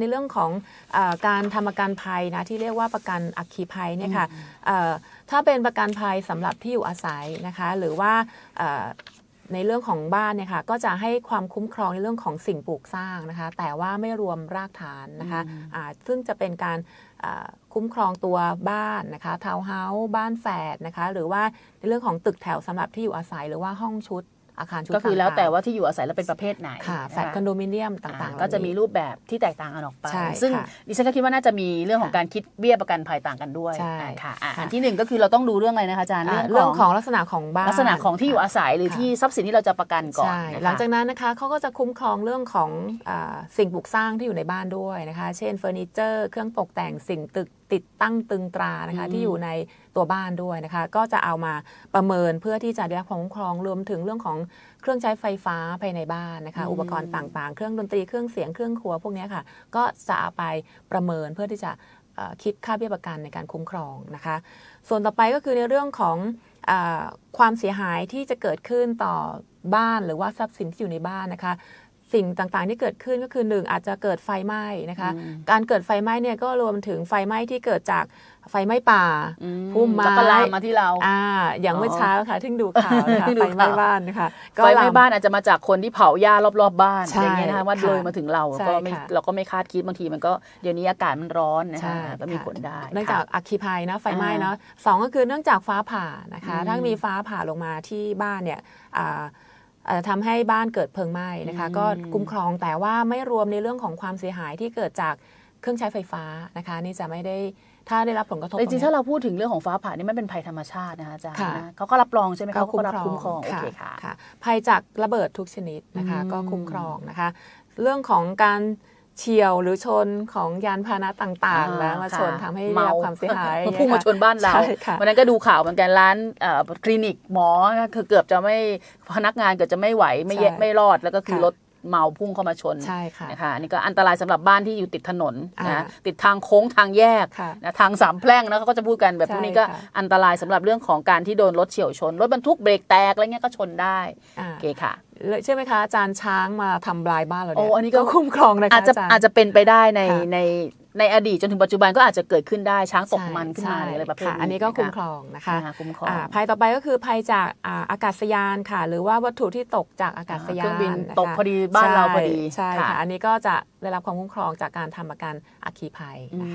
ในเรื่องของเออการทำประกันภัยนะที่เรียกว่าประกันอัคคีภัยเนี่ยค่ะเอ่อถ้าเป็นประกันภัยสำหรับที่อยู่อาศัยนะคะหรือว่าเอ่อในเรื่องของบ้านเนี่ยค่ะก็จะให้ความคุ้มครองในเรื่องของสิ่งปลูกสร้างนะคะแต่ว่าไม่รวมรากฐานนะคะอ่าซึ่งจะเป็นการอ่าคุ้มครองตัวบ้านนะคะทาวน์เฮาส์บ้านแฝดนะคะหรือว่าในเรื่องของตึกแถวสำหรับที่อยู่อาศัยหรือว่าห้องชุด อาคารชุดก็คือแล้วางๆแต่ว่าที่อยู่อาศัยแล้วเป็นประเภทไหนค่ะแฟลตนะะคอนโดมิเนียมต่างอ่าๆก็จะมีเหล่านี้รูปแบบที่แตกต่างกันออกไปใช่ซึ่งค่ะดิฉันก็คิดว่าน่าจะมีเรื่องของค่ะการคิดเบี้ยประกันภัยต่างกันด้วยใช่อ่าค่ะอะค่ะอันที่หนึ่งก็คือเราต้องดูเรื่องอะไรนะคะอาจารย์อ่าเรื่องของลักษณะของบ้านลักษณะของที่อยู่อาศัยหรือค่ะที่ทรัพย์สินที่เราจะประกันก่อนใช่นะคะหลังจากนั้นนะคะเขาก็จะคุ้มครองเรื่องของอาสิ่งปลูกสร้างที่อยู่ในบ้านด้วยนะคะ เช่นเฟอร์นิเจอร์ เครื่องตกแต่งสิ่งตึกติดตั้งตึงตรานะคะที่อยู่ใน ตัวบ้านด้วยนะคะ ก็จะเอามาประเมินเพื่อที่จะได้รับความคุ้มครองรวมถึงเรื่องของเครื่องใช้ไฟฟ้าภายในบ้านนะคะ อุปกรณ์ต่างๆ เครื่องดนตรีเครื่องเสียงเครื่องครัวพวกเนี้ยค่ะ ก็จะเอาไปประเมินเพื่อที่จะเอ่อคิดค่าเบี้ยประกันในการคุ้มครองนะคะ ส่วนต่อไปก็คือในเรื่องของอาความเสียหายที่จะเกิดขึ้นต่อบ้านหรือว่าทรัพย์สินที่อยู่ในบ้านนะคะ สิ่งต่างๆที่เกิดขึ้นก็คือหนึ่งอาจจะเกิดไฟไหม้นะคะ การเกิดไฟไหม้เนี่ยก็รวมถึงไฟไหม้ที่เกิดจากไฟไหม้ป่าอืมพุ่มไม้แล้วก็ลามมาที่เราอ่าอย่างเมื่ออ๋อเช้าค่ะที่ดูข่าวนะคะที่ดูไฟไหม้ข่าวบ้านนะคะก็ไฟไหม้ลามบ้านอาจจะมาจากคนที่เผาหญ้ารอบๆบ้านใช่อย่างเงี้ยนะคะว่าค่ะโดยมาถึงเราใช่ก็ไม่ค่ะเราก็ไม่คาดคิดบางทีมันก็เดี๋ยวนี้อากาศมันร้อนนะใช่คะก็มีค่ะผลได้เนื่องจากค่ะอัคคีภัยนะไฟไหม้อ่าเนาะสองก็คือเนื่องจากฟ้าผ่านะคะอืมถ้ามีฟ้าผ่าลงมาที่บ้านเนี่ยอ่า อาจจะทำให้บ้านเกิดเพลิงไหม้นะคะอืมก็คุ้มครองแต่ว่าไม่รวมในเรื่องของความเสียหายที่เกิดจากเครื่องใช้ไฟฟ้านะคะนี่จะไม่ได้ถ้าได้รับผลกระทบแต่จริงๆตถ้านี้เราพูดถึงเรื่องของฟ้าผ่านี่ไม่เป็นภัยธรรมชาตินะคะอาจารย์ค่ะนะเขาก็รับรองใช่ไหมคะเขาก็รับคุ้มครองโอเคค่ะค่ะภัยจากระเบิดทุกชนิดนะคะอืมก็คุ้มครองนะคะ เรื่องของการ เฉียวหรือชนของยานพาหนะต่างๆนะมาชนทำให้ได้รับความเสียหายมาพุ่งมาชนบ้านเราใช่ค่ะวันนั้นก็ดูข่าวเหมือนกันร้านเอ่อคลินิกหมอคือเกือบจะไม่พนักงานเกือบจะไม่ไหวไม่เยใช่ไม่รอดแล้วก็คือค่ะรถเมาพุ่งเข้ามาชนใช่ค่ะนะคะอันนี่ก็อันตรายสำหรับบ้านที่อยู่ติดถนนอ่านะติดทางโค้งทางแยกค่ะนะทางสามแพร่งนะเขาก็จะพูดกันแบบใช่พวกนี้ก็ค่ะอันตรายสำหรับเรื่องของการที่โดนรถเฉียวชน รถบรรทุกเบรกแตกอะไรเงี้ยก็ชนได้อ่าโอเคค่ะ เลยเชื่อไหมคะอาจารย์ช้างมาทำลายบ้านเราโอ้เนี่ยอันนี้ก็คุ้มครองนะคะอาจจะอาจารย์อาจจะเป็นไปได้ในค่ะในในอดีตจนถึงปัจจุบันก็อาจจะเกิดขึ้นได้ช้างตกใช่มันขึ้นมาใช่หรืออะไรประเภทค่ะนี้อันนี้ก็คุ้มะครองนะคะนะคะคุ้มครองอ่าภัยต่อไปก็คือภัยจากอ่าอากาศยานค่ะ หรือว่าวัตถุที่ตกจากอากาศยานเครื่องบินนะคะตกพอดีบ้านเราพอดีใช่ค่ะค่ะอันนี้ก็จะได้รับความคุ้มครองจากการทำประกันอัคคีภัยนะคะ